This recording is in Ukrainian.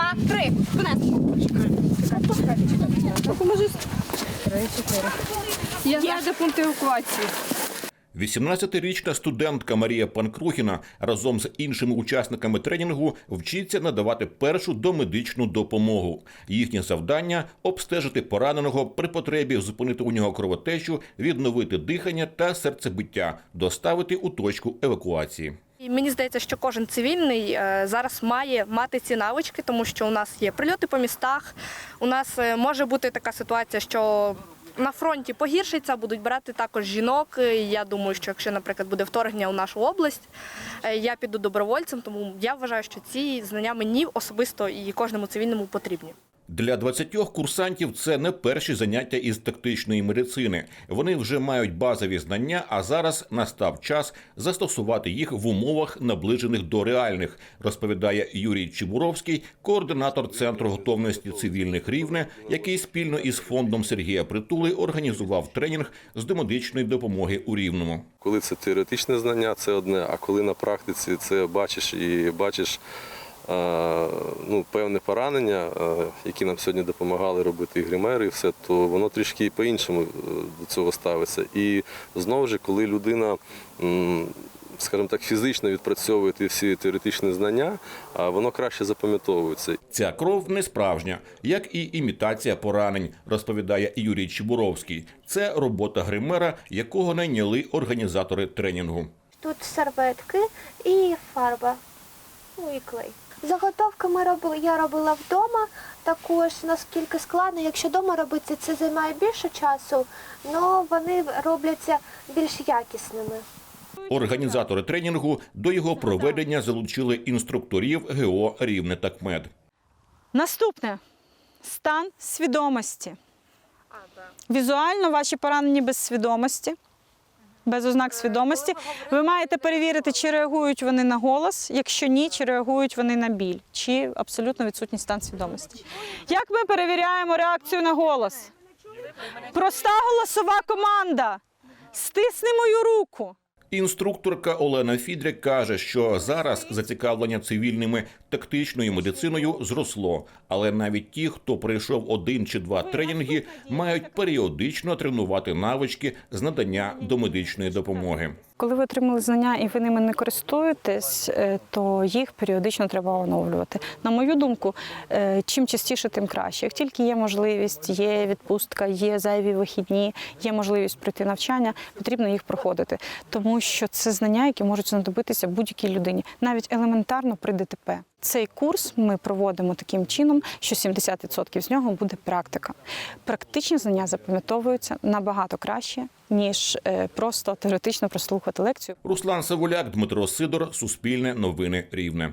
два, три. Допоможи. Я знаю, де пункт евакуації. 18-річна студентка Марія Панкрухіна разом з іншими учасниками тренінгу вчиться надавати першу домедичну допомогу. Їхнє завдання обстежити пораненого при потребі, зупинити у нього кровотечу, відновити дихання та серцебиття, доставити у точку евакуації. І мені здається, що кожен цивільний е, зараз має мати ці навички, тому що у нас є прильоти по містах. У нас е, може бути така ситуація, що на фронті погіршиться, будуть брати також жінок. Я думаю, що якщо, наприклад, буде вторгнення у нашу область, е, я піду добровольцем, тому я вважаю, що ці знання мені особисто і кожному цивільному потрібні. Для 20 курсантів це не перші заняття із тактичної медицини. Вони вже мають базові знання, а зараз настав час застосувати їх в умовах, наближених до реальних, розповідає Юрій Чебуровський, координатор центру готовності цивільних рівне, який спільно із фондом Сергія Притули організував тренінг з домедичної допомоги у Рівному. Коли це теоретичне знання, це одне, а коли на практиці це бачиш і бачиш ну, певне поранення, які нам сьогодні допомагали робити і гримери, і все, то воно трішки по-іншому е, до цього ставиться. І знову ж, коли людина. Скажімо так, фізично відпрацьовує ті всі теоретичні знання, а воно краще запам'ятовується. Ця кров не справжня, як і імітація поранень, розповідає Юрій Чебуровський. Це робота гримера, якого найняли організатори тренінгу. Тут серветки і фарба, ну і клей. Заготовки ми робили, я робила вдома. Також наскільки складно, якщо вдома робити, це займає більше часу, але вони робляться більш якісними. Організатори тренінгу до його проведення залучили інструкторів ГО Рівне та КМЕД. Наступне стан свідомості. Візуально ваші поранені без свідомості, без ознак свідомості. Ви маєте перевірити, чи реагують вони на голос, якщо ні, чи реагують вони на біль, чи абсолютно відсутній стан свідомості. Як ми перевіряємо реакцію на голос? Проста голосова команда. Стисни мою руку. Інструкторка Олена Фідрик каже, що зараз зацікавлення цивільними тактичною медициною зросло, але навіть ті, хто пройшов один чи два тренінги, мають періодично тренувати навички з надання домедичної допомоги. Коли ви отримали знання і ви ними не користуєтесь, е, то їх періодично треба оновлювати. На мою думку, е, чим частіше, тим краще. Як тільки є можливість, є відпустка, є зайві вихідні, є можливість пройти навчання, потрібно їх проходити, тому що це знання, які можуть знадобитися будь-якій людині, навіть елементарно при ДТП. Цей курс ми проводимо таким чином, що 70% з нього буде практика. Практичні знання запам'ятовуються набагато краще, ніж е, просто теоретично прослухати лекцію. Руслан Савуляк, Дмитро Сидор, Суспільне новини Рівне.